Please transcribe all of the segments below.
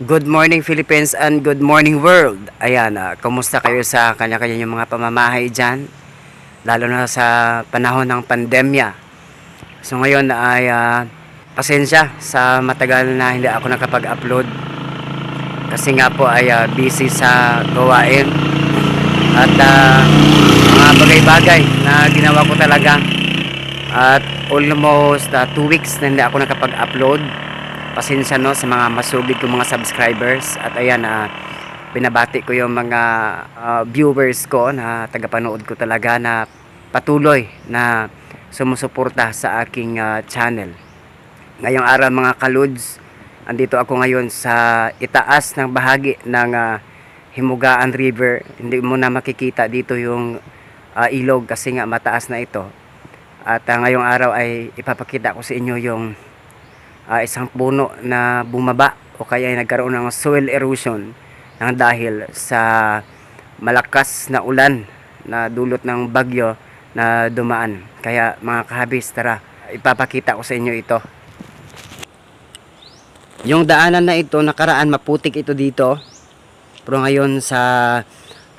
Good morning Philippines and good morning world. Ayan, ah, kumusta kayo sa kanya-kanya yung mga pamamahay dyan? Lalo na sa panahon ng pandemya. So ngayon ay ah, pasensya sa matagal na hindi ako nakapag-upload. Kasi nga po ay ah, busy sa gawain. At ah, mga bagay-bagay na ginawa ko talaga. At almost 2 weeks na hindi ako nakapag-upload pasensya no sa mga masugid kong mga subscribers at ayan na pinabati ko yung mga ah, viewers ko na tagapanood ko talaga na patuloy na sumusuporta sa aking ah, channel. Ngayong araw mga kaluds, andito ako ngayon sa itaas ng bahagi ng ah, Himugaan River. Hindi mo na makikita dito yung ah, ilog kasi nga mataas na ito. At ah, ngayong araw ay ipapakita ko sa inyo yung ah, isang puno na bumaba o kaya ay nagkaroon ng soil erosion nang dahil sa malakas na ulan na dulot ng bagyo na dumaan. Kaya mga kahabis, tara, ipapakita ko sa inyo ito. Yung daanan na ito, nakaraan maputik ito dito. Pero ngayon sa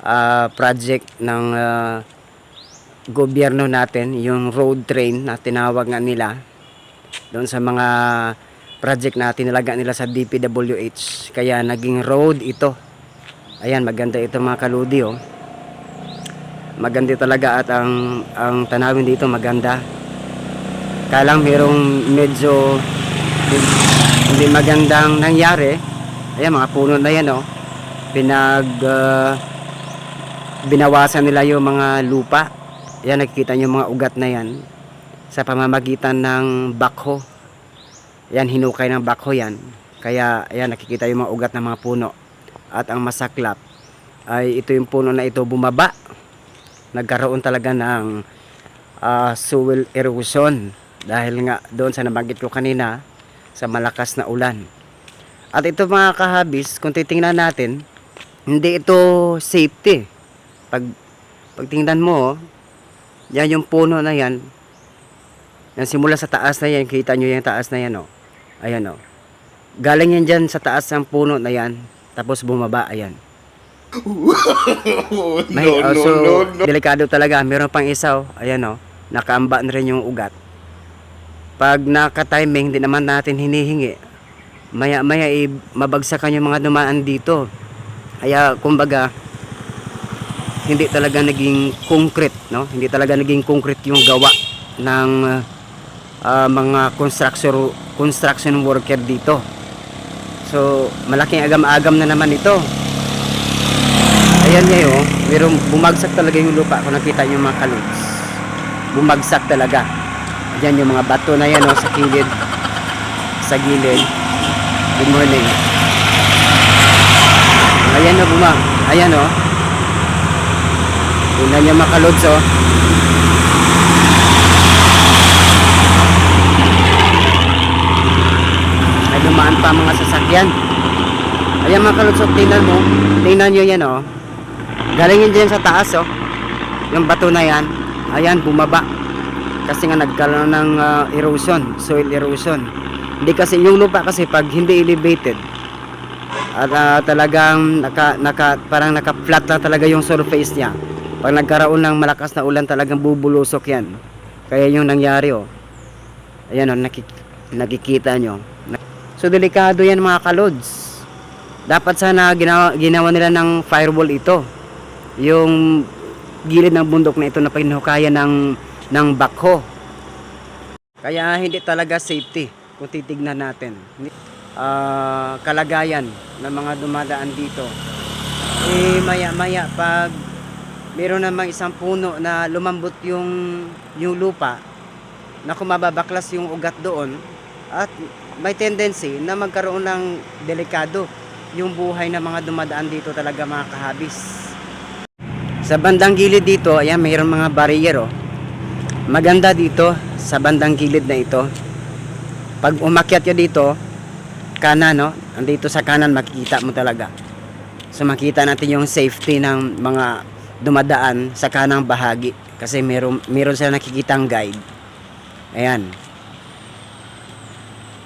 ah, project ng ah, gobyerno natin, yung road train na tinawag nga nila, doon sa mga project na tinalaga nila sa DPWH. Kaya naging road ito. Ayan, maganda ito mga kaludi oh. Maganda talaga at ang ang tanawin dito maganda. Kaya merong medyo hindi magandang nangyari. Ayan, mga puno na yan oh. Pinag ah, binawasan nila yung mga lupa. Ayan, nakikita nyo mga ugat na yan sa pamamagitan ng bakho. Yan, hinukay ng bakho yan. Kaya, ayan, nakikita yung mga ugat ng mga puno. At ang masaklap ay ito yung puno na ito bumaba. Nagkaroon talaga ng ah, soil erosion. Dahil nga doon sa nabanggit ko kanina, sa malakas na ulan. At ito mga kahabis, kung titingnan natin, hindi ito safety. Pag, pag tingnan mo, oh, yan yung puno na yan, yan simula sa taas na yan, kita nyo yung taas na yan, oh. Ayan, oh. Galing yan dyan sa taas ng puno na yan, tapos bumaba, ayan. May, no, oh, no, so, no, no. delikado talaga. Meron pang isa, oh. Ayan, oh. Nakaamba na rin yung ugat. Pag naka-timing, hindi naman natin hinihingi. Maya-maya, eh, mabagsakan yung mga dumaan dito. Kaya, kumbaga, hindi talaga naging concrete, no? Hindi talaga naging concrete yung gawa ng ah, mga construction construction worker dito. So, malaking agam-agam na naman ito. Ayan niya oh, merong bumagsak talaga yung lupa kung nakita niyo mga kaluts. Bumagsak talaga. Ayan yung mga bato na yan oh, sa kilid. Sa gilid. Good morning. Ayan na buma. Ayan oh. Tingnan niyo mga kaluts oh. Dumaan pa mga sasakyan. Ayan mga kalutsok, tingnan mo. Tingnan nyo yan oh. Galing yun dyan sa taas oh. Yung bato na yan. Ayan, bumaba. Kasi nga nagkaroon ng ah, erosion, soil erosion. Hindi kasi, yung lupa kasi pag hindi elevated, at ah, talagang naka, naka, parang naka-flat lang talaga yung surface niya. Pag nagkaroon ng malakas na ulan, talagang bubulusok yan. Kaya yung nangyari oh. Ayan oh, nakik- nakikita nyo. So delikado yan mga kalods. Dapat sana ginawa, ginawa nila ng firewall ito. Yung gilid ng bundok na ito na pinuhukayan ng, ng bakho. Kaya hindi talaga safety kung titignan natin. Ah, kalagayan ng mga dumadaan dito. Eh maya maya pag meron namang isang puno na lumambot yung, yung lupa na kumababaklas yung ugat doon at may tendency na magkaroon ng delikado yung buhay ng mga dumadaan dito talaga mga kahabis. Sa bandang gilid dito, ayan, mayroong mga barrier oh. Maganda dito sa bandang gilid na ito. Pag umakyat ka dito, kanan no, andito sa kanan makikita mo talaga. So makita natin yung safety ng mga dumadaan sa kanang bahagi kasi meron meron sila nakikitang guide. Ayan.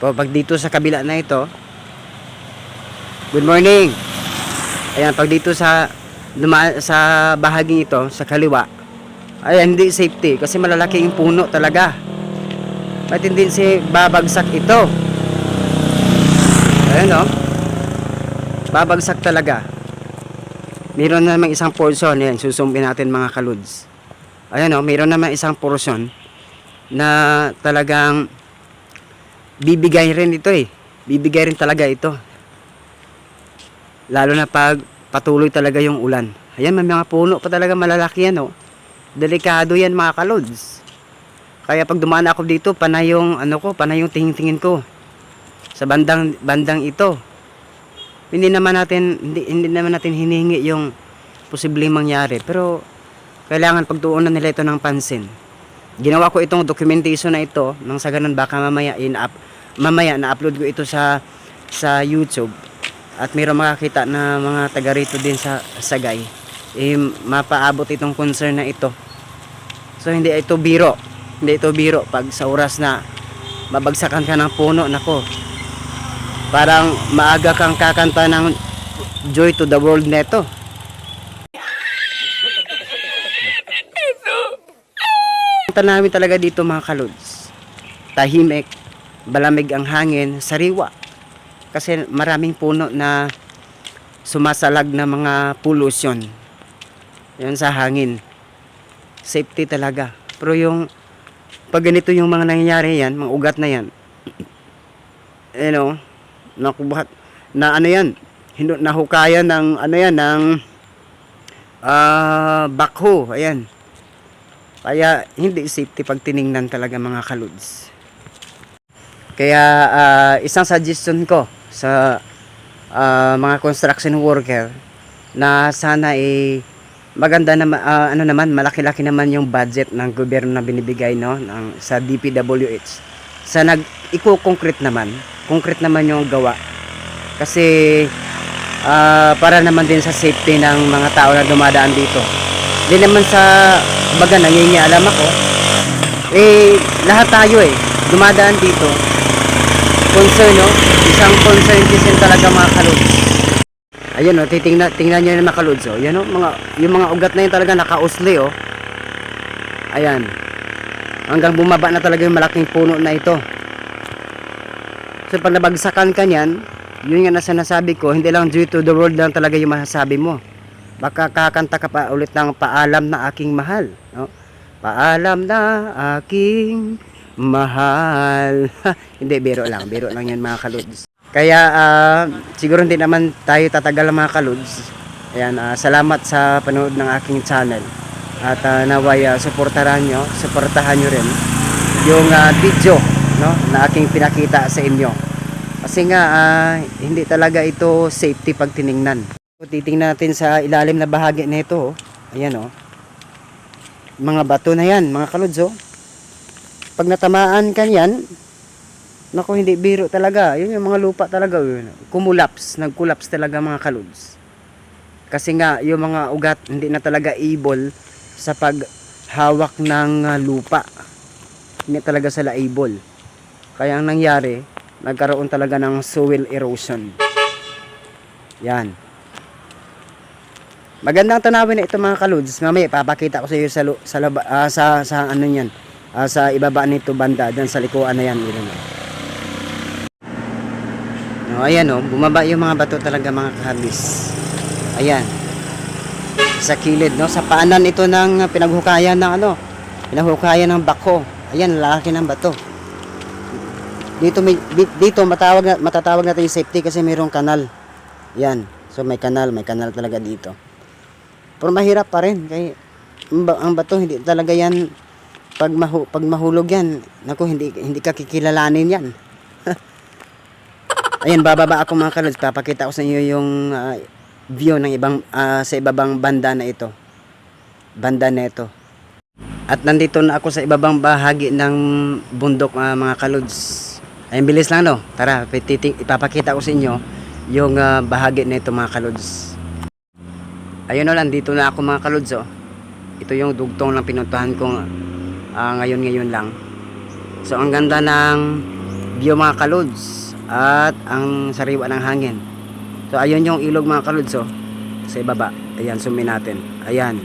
Pag dito sa kabila na ito, Good morning. Ayan, pag dito sa duma, sa bahaging ito, sa kaliwa, ayan, hindi safety kasi malalaki yung puno talaga. Matindi si babagsak ito. Ayan o. Babagsak talaga. Meron namang isang portion, yan, susumbin natin mga kaluds. Ayan o, meron naman isang portion na talagang bibigay rin ito eh. Bibigay rin talaga ito. Lalo na pag patuloy talaga yung ulan. Ayan, may mga puno pa talaga malalaki yan oh. Delikado yan mga kalods. Kaya pag dumaan ako dito, panay yung ano ko, panay yung tingin-tingin ko sa bandang bandang ito. Hindi naman natin hindi, hindi naman natin hinihingi yung posibleng mangyari, pero kailangan pagtuunan nila ito ng pansin. Ginawa ko itong documentation na ito nang sa ganun baka mamaya in-up mamaya na-upload ko ito sa sa YouTube at mayroong makakita na mga taga rito din sa Sagay eh mapaabot itong concern na ito. So hindi ito biro. Hindi ito biro pag sa oras na mabagsakan ka ng puno nako. Parang maaga kang kakanta ng Joy to the World neto. Punta namin talaga dito mga kalods. Tahimik, balamig ang hangin, sariwa. Kasi maraming puno na sumasalag na mga pollution. Yan sa hangin. Safety talaga. Pero yung pag ganito yung mga nangyayari yan, mga ugat na yan, you know, nakubuhat, na ano yan, nahukayan ng, ano yan, ng ah bakho, ayan. Kaya hindi safety pag tiningnan talaga mga kaluds. Kaya ah, isang suggestion ko sa ah, mga construction worker na sana eh maganda naman ah, ano naman malaki-laki naman yung budget ng gobyerno na binibigay no ng sa DPWH. Sa nag i-concrete naman, concrete naman yung gawa. Kasi ah, para naman din sa safety ng mga tao na dumadaan dito. Hindi naman sa baga nangingialam ako. Eh lahat tayo eh dumadaan dito. Concern no, isang concern din talaga mga kaluds. Ayun oh, titingnan tingnan niyo yung mga kaluds oh. Yan oh, mga yung mga ugat na yun talaga nakausli oh. Ayan. Hanggang bumaba na talaga yung malaking puno na ito. So pag nabagsakan ka niyan, yun nga na sinasabi ko, hindi lang due to the world lang talaga yung masasabi mo. Baka kakanta ka pa ulit ng paalam na aking mahal. No? Paalam na aking mahal. hindi, biro lang. Biro lang yan mga kaluds. Kaya ah, siguro hindi naman tayo tatagal mga kaluds. Ayan, ah, salamat sa panood ng aking channel. At ah, naway ah, suportahan nyo, suportahan nyo rin yung ah, video no, na aking pinakita sa inyo. Kasi nga ah, hindi talaga ito safety pag tiningnan. Titingnan natin sa ilalim na bahagi nito. Oh. Ayan oh. Mga bato na yan, mga kaluds oh. Pag natamaan ka yan, Nako, hindi biro talaga. Yun yung mga lupa talaga. Yun. Kumulaps. Nagkulaps talaga mga kaluds. Kasi nga, yung mga ugat, hindi na talaga able sa paghawak ng ah, lupa. Hindi talaga sila able. Kaya ang nangyari, nagkaroon talaga ng soil erosion. Yan. Magandang tanawin na ito mga kaluds. Mamaya papakita ko sa iyo sa sa, ah, sa sa ano yan. Ah, sa ibaba nito banda diyan sa likuan na yan. Yun, No, ayan oh, bumaba yung mga bato talaga mga kahabis. Ayan. Sa kilid, no? Sa paanan ito ng pinaghukayan ng ano, pinaghukayan ng bako. Ayan, lalaki ng bato. Dito may di- dito matawag matatawag natin yung safety kasi mayroong kanal. Yan. So may kanal, may kanal talaga dito. Pero mahirap pa rin kay ang ba- ang bato hindi talaga yan pag mahu, pag mahulog yan. Naku, hindi hindi ka kikilalanin yan. Ayan, bababa ako mga kalods. Papakita ko sa inyo yung ah, view ng ibang ah, sa ibabang banda na ito. Banda na ito. At nandito na ako sa ibabang bahagi ng bundok ah, mga kalods. Ayun, bilis lang no. Tara, ipapakita ko sa inyo yung ah, bahagi na ito mga kalods. Ayun o lang, dito na ako mga kalods oh. Ito yung dugtong ng pinuntahan ko ah, ngayon-ngayon lang. So ang ganda ng view mga kalods at ang sariwa ng hangin. So ayun yung ilog mga kaluds oh. Sa ibaba. Ayan, sumin natin. Ayan.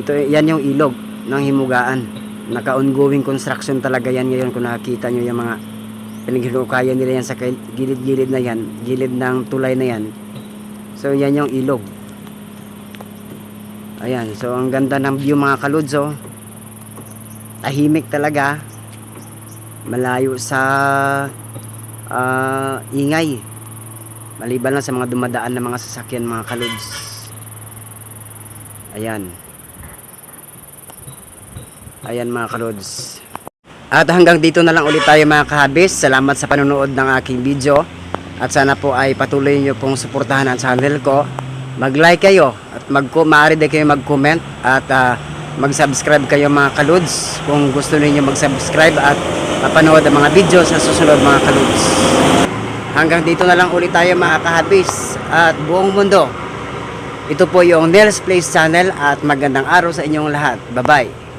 Ito, yan yung ilog ng himugaan. Naka-ongoing construction talaga yan ngayon kung nakikita nyo yung mga pinaghinukayan nila yan sa gilid-gilid na yan. Gilid ng tulay na yan. So yan yung ilog. Ayan, so ang ganda ng view mga kaluds oh. Tahimik talaga. Malayo sa ah, ingay. Maliban lang sa mga dumadaan na mga sasakyan mga kaluds. Ayan. Ayan mga kaluds. At hanggang dito na lang ulit tayo mga kahabis. Salamat sa panonood ng aking video. At sana po ay patuloy nyo pong suportahan ang channel ko. Mag-like kayo at mag maaari din kayo mag-comment at ah, mag-subscribe kayo mga kaluds kung gusto niyo mag-subscribe at mapanood ang mga video sa susunod mga kaluds. Hanggang dito na lang ulit tayo mga kahabis at buong mundo. Ito po yung Nels Place Channel at magandang araw sa inyong lahat. Bye-bye.